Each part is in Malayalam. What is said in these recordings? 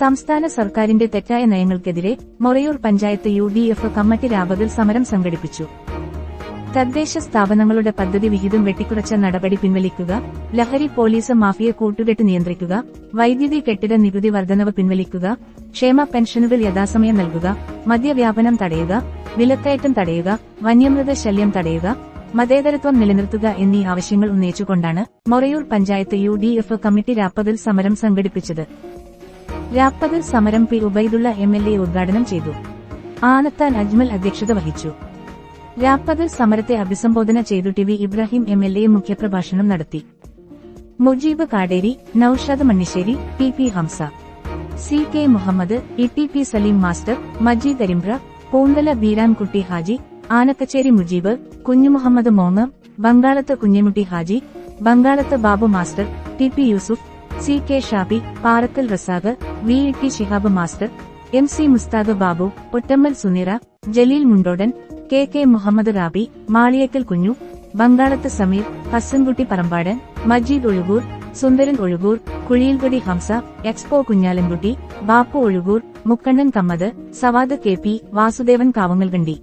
സംസ്ഥാന സർക്കാരിന്റെ തെറ്റായ നയങ്ങൾക്കെതിരെ Morayur panchayat U D F committee രാപകൽ സമരം സംഘടിപ്പിച്ചു. തദ്ദേശ സ്ഥാപനങ്ങളുടെ പദ്ധതി വിഹിതം വെട്ടിക്കുറച്ച നടപടി പിൻവലിക്കുക ലഹരി പോലീസ് മാഫിയ കൂട്ടുകെട്ട് നിയന്ത്രിക്കുക വൈദ്യുതി കെട്ടിട നികുതി വർധനവ് പിൻവലിക്കുക ക്ഷേമ പെൻഷനുകൾ യഥാസമയം നൽകുക മദ്യവ്യാപനം തടയുക വിലക്കയറ്റം തടയുക വന്യമൃഗ ശല്യം തടയുക മതേതരത്വം നിലനിർത്തുക എന്നീ ആവശ്യങ്ങൾ ഉന്നയിച്ചുകൊണ്ടാണ് Morayur panchayat U D F committee രാപ്പകൽ സമരം സംഘടിപ്പിച്ചത്. രാപ്പകൽ സമരം P Ubaidulla M L A ഉദ്ഘാടനം ചെയ്തു. ആനത്താൻ അജ്മൽ അധ്യക്ഷത വഹിച്ചു. രാപ്പകൽ സമരത്തെ അഭിസംബോധന ചെയ്തു T V Ibrahim M L A മുഖ്യപ്രഭാഷണം നടത്തി. Mujeeb Kaderi Noushad Mannisseri T P Hamsa. C K Muhammed E T P Saleem master Majeed Arimbra Poonthala Beerankutty Haji Anakkacheri Mujeeb Kunjumuhammed Mong Bangalath Kunhimutti Haji Bangalath Babu master T P Yusuf C K Shabi Parakkal Razak V T Shihab master M C Mushtaq Babu Ottammal Sunira Jaleel Mundodan K K Muhammed Rabi Maliyakkal Kunju Bangalath Sameer Hasankutty Parambadan Majeed Ozhukur Sundaran Ozhukur Kuzhiyilkodi Hamsa expo Kunhalankutty Bappu Ozhukur Mukkannan Kammath Savad K P Vasudevan Kavangalkandi.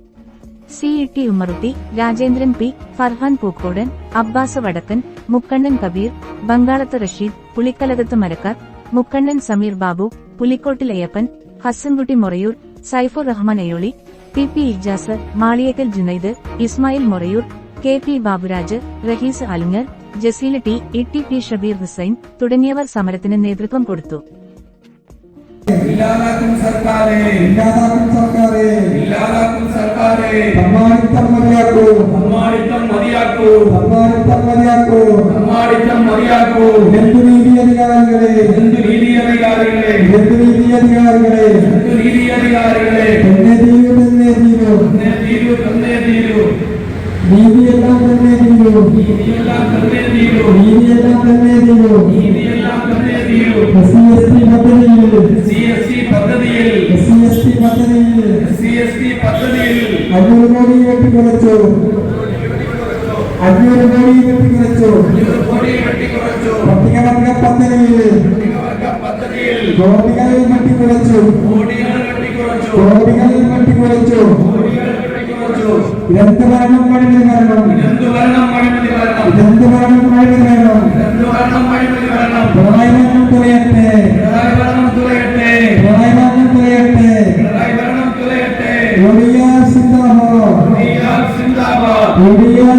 C E T Ummarutty Rajendran P Farhan Pookodan Abbas Vadakkan Mukkannan Kabeer Bangalath Rasheed Pulikkalakath Marakkar Mukkannan Sameer Babu Pulikkottil Ayyappan Hasankutty Morayur Saifur Rahman Ayoli T P Ijas Maliyekkal Junaid Ismail Morayur K P Baburaj Raheez Alungar Jaseela T E T P Shabeer Hussain തുടങ്ങിയവർ സമരത്തിന് നേതൃത്വം കൊടുത്തു. സർക്കാരെ സർക്കാരെ அதிகாரியாக்கோ நம்மாடித்தம் மதியாக்கோ நெந்து நீதி அதிகாரிகளே நெந்து நீதி அதிகாரிகளே நெந்து நீதி அதிகாரிகளே நெந்து நீதி அதிகாரிகளே தன்னை தீவு தன்னை தீவு தன்னை தீவு தன்னை தீவு நீதி எல்லாம் தன்னை தீவு நீதி எல்லாம் தன்னை தீவு நீதி எல்லாம் தன்னை தீவு நீதி எல்லாம் தன்னை தீவு எஸ்சி பத்ததியில் சிஎஸ்டி பத்ததியில் எஸ்சி பத்ததியில் சிஎஸ்டி பத்ததியில் ஐநூறு கோடி வெட்டி கொடுத்தோம் അഞ്ഞൂറ് കോടി വെട്ടിക്കുറച്ചു പട്ടികവർഗ പദ്ധതിയിൽ കോടികൾ വെട്ടിക്കുറച്ചു കോടികൾ വെട്ടിക്കുറച്ചു ഇതെന്ത് ഭരണം അഴിമതി ഭരണം ഇതെന്ത് ഭരണം അഴിമതി ഭരണം ഇതെന്ത് ഭരണം ഭരണം അഴിമതി ഭരണം തുറയട്ടെ പിണറായി തുറയട്ടെ. പിണറായി തുറയട്ടെ പിണറായി തുറയട്ടെ ഒഡിയാർ സിന്ദാബാദ്. ഒഡിയാർ സിന്ദാബാദ്. ഒഡിയാർ